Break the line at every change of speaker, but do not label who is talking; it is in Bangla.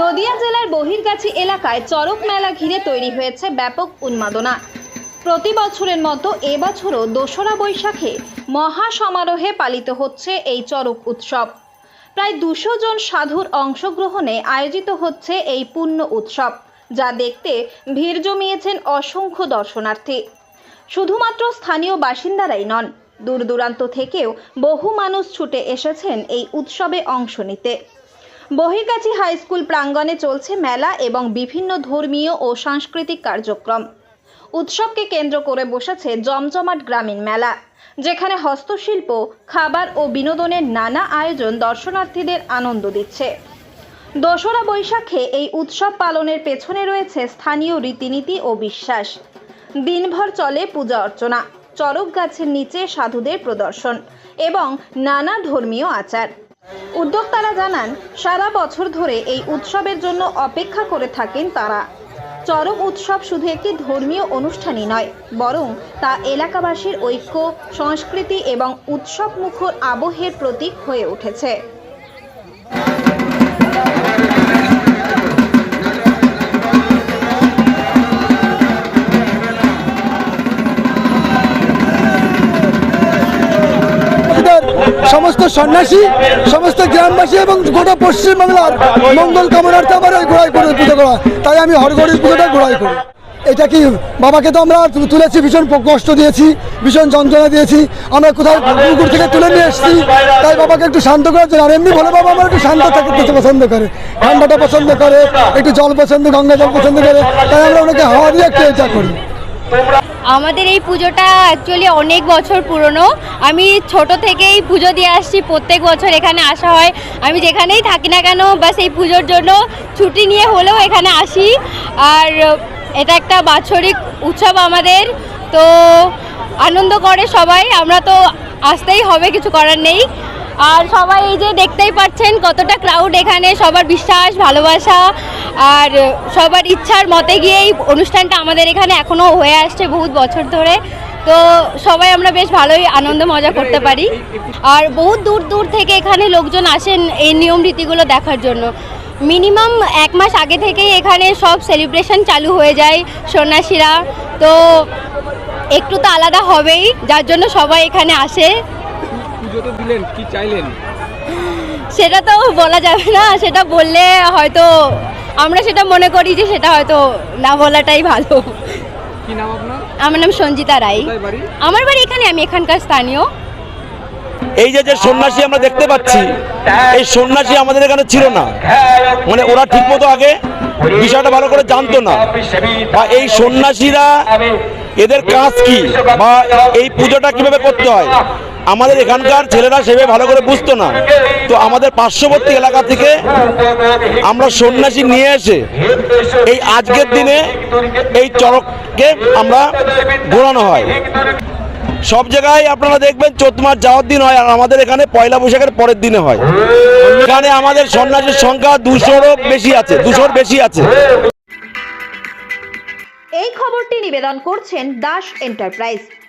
নদিয়া জেলার বহিরগাছি এলাকায় চরক মেলা ঘিরে তৈরি হয়েছে ব্যাপক উন্মাদনা। প্রতি বছরের মতো এবছরও দোসরা বৈশাখে মহা সমারোহে পালিত হচ্ছে এই চরক উৎসব। প্রায় দুশো জন সাধুর অংশগ্রহণে আয়োজিত হচ্ছে এই পূর্ণ উৎসব, যা দেখতে ভিড় জমিয়েছেন অসংখ্য দর্শনার্থী। শুধুমাত্র স্থানীয় বাসিন্দারাই নন দূর দূরান্ত থেকেও বহু মানুষ ছুটে এসেছেন এই উৎসবে অংশ নিতে। বহির্গাছি হাই স্কুল প্রাঙ্গণে চলছে মেলা এবং বিভিন্ন ধর্মীয় ও সাংস্কৃতিক কার্যক্রম। উৎসবকে কেন্দ্র করে বসেছে জমজমাট গ্রামীণ মেলা, যেখানে হস্তশিল্প, খাবার ও বিনোদনের নানা আয়োজন দর্শনার্থীদের আনন্দ দিচ্ছে। দোসরা বৈশাখে এই উৎসব পালনের পেছনে রয়েছে স্থানীয় রীতিনীতি ও বিশ্বাস। দিনভর চলে পূজা অর্চনা চরক গাছের নিচে সাধুদের প্রদর্শন এবং নানা ধর্মীয় আচার। উদ্যোক্তারা জানান, সারা বছর ধরে এই উৎসবের জন্য অপেক্ষা করে থাকেন তারা। চরম উৎসব শুধু একটি ধর্মীয় অনুষ্ঠানই নয়, বরং তা এলাকাবাসীর ঐক্য, সংস্কৃতি এবং উৎসব মুখর আবহের প্রতীক হয়ে উঠেছে।
সমস্ত সন্ন্যাসী, সমস্ত গ্রামবাসী এবং গোটা পশ্চিমবাংলার মঙ্গল কামনার্থে আমার এই করে পুজো করা তাই আমি হরগড়ির পুজোটা গোড়াই করি। এটা কি বাবাকে তো আমরা তুলেছি, ভীষণ কষ্ট দিয়েছি, ভীষণ যন্ত্রণা দিয়েছি। আমরা কোথাও পুকুর থেকে তুলে নিয়ে এসেছি। তাই বাবাকে একটু শান্ত করার জন্য আর এমনি বলে বাবা আমার একটু শান্ত থাকতে পছন্দ করে। ঠান্ডাটা পছন্দ করে, একটু জল পছন্দ, গঙ্গা জল পছন্দ করে। তাই আমরা ওনাকে হাওয়া দিয়ে একটু এটা করি।
আমাদের এই পুজোটা অ্যাকচুয়ালি অনেক বছর পুরনো। আমি ছোট থেকেই পুজো দিয়ে আসছি, প্রত্যেক বছর এখানে আসা হয়। আমি যেখানেই থাকি না কেন বাস এই পুজোর জন্য ছুটি নিয়ে হলেও এখানে আসি। আর এটা একটা বাৎসরিক উৎসব আমাদের, তো আনন্দ করে সবাই। আমরা তো আসতেই হবে, কিছু করার নেই। আর সবাই এই যে দেখতেই পাচ্ছেন কতটা ক্রাউড এখানে, সবার বিশ্বাস, ভালোবাসা। আর সবার ইচ্ছার মতে গিয়ে এই অনুষ্ঠানটা আমাদের এখানে এখনও হয়ে আসছে বহুত বছর ধরে। তো সবাই আমরা বেশ ভালোই আনন্দ মজা করতে পারি। আর বহুত দূর দূর থেকে এখানে লোকজন আসেন এই নিয়ম রীতিগুলো দেখার জন্য। মিনিমাম এক মাস আগে থেকেই এখানে সব সেলিব্রেশন চালু হয়ে যায় সন্ন্যাসীরা। তো একটু তো আলাদা হবেই যার জন্য সবাই এখানে আসে।
দিলেন কি চাইলেন?
সেটা তো বলা যাবে না সেটা বললে হয়তো আমরা সেটা মনে করি যে সেটা হয়তো না বলাটাই ভালো।
কি নাম আপনার?
আমার নাম সঞ্জিতা
বাড়ি?
আমার বাড়ি এখানে আমি এখানকার স্থানীয়।
এই যে যে সন্ন্যাসী আমরা দেখতে পাচ্ছি এই সন্ন্যাসী আমাদের এখানে ছিল না। মানে ওরা ঠিক ঠিকমতো আগে বিষয়টা ভালো করে জানতো না। বা এই সন্ন্যাসীরা এদের কাজ কি? বা এই পুজোটা কীভাবে করতে হয়? আমাদের এখানকার ছেলেরা সেভাবে ভালো করে বুঝতো না। তো আমাদের পার্শ্ববর্তী এলাকা থেকে আমরা সন্ন্যাসী নিয়ে এসে এই আজকের দিনে এই চরককে আমরা ঘোরানো হয়। সব জায়গায় আপনারা দেখবেন চৈত মাস যাওয়ার দিন হয় আর আমাদের এখানে পয়লা বৈশাখের পরের দিনে হয়। এখানে আমাদের সন্ন্যাসীর সংখ্যা দুশোরও বেশি আছে, দুশোর বেশি আছে।
এই খবরটি নিবেদন করছেন দাস এন্টারপ্রাইজ।